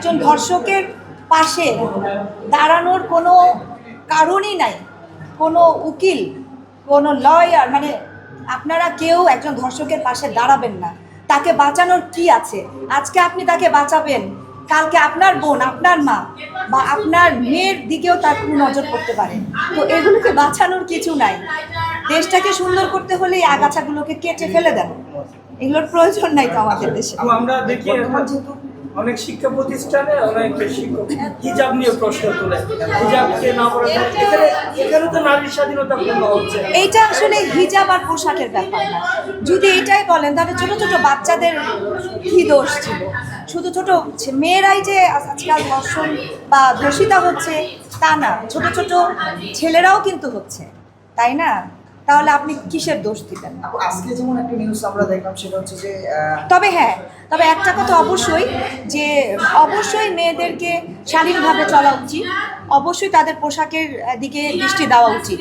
একজন ধর্ষকের পাশে দাঁড়ানোর কোনো কারণই নাই কোনো উকিল কোনো লয়ার মানে আপনারা কেউ একজন ধর্ষকের পাশে দাঁড়াবেন না। তাকে বাঁচানোর কি আছে? আজকে আপনি তাকে বাঁচাবেন কালকে আপনার বোন আপনার মা বা আপনার মেয়ের দিকেও তার কোনো নজর পড়তে পারে। তো এগুলোকে বাঁচানোর কিছু নাই। দেশটাকে সুন্দর করতে হলে এই আগাছাগুলোকে কেটে ফেলে দেন। এগুলোর প্রয়োজন নাই তো আমাদের দেশে। আমরা দেখি অনেক শিক্ষা প্রতিষ্ঠানে অনেক শিক্ষক হিজাব নিয়ে প্রশ্ন তোলে। হিজাবকে না পড়া এখানে তো নারীর স্বাধীনতা পূর্ণ হচ্ছে। এইটা আসলে হিজাব আর পোশাকের ব্যাপার না। যদি এটাই বলেন, তাহলে ছোট ছোট বাচ্চাদের কি দোষ ছিল? শুধু ছোট মেয়েরাই যে আজকাল ধর্ষণ বা ধর্ষিতা হচ্ছে, তা না। ছোট ছোট ছেলেরাও কিন্তু হচ্ছে। তাই না? তাহলে আপনি কিসের দোষ দিতেন আজকে যেমন একটা নিউজ আমরা দেখলাম সেটা হচ্ছে যে তবে হ্যাঁ তবে একটা কথা অবশ্যই যে অবশ্যই মেয়েদেরকে শালীনভাবে চলা উচিত। অবশ্যই তাদের পোশাকের দিকে দৃষ্টি দেওয়া উচিত।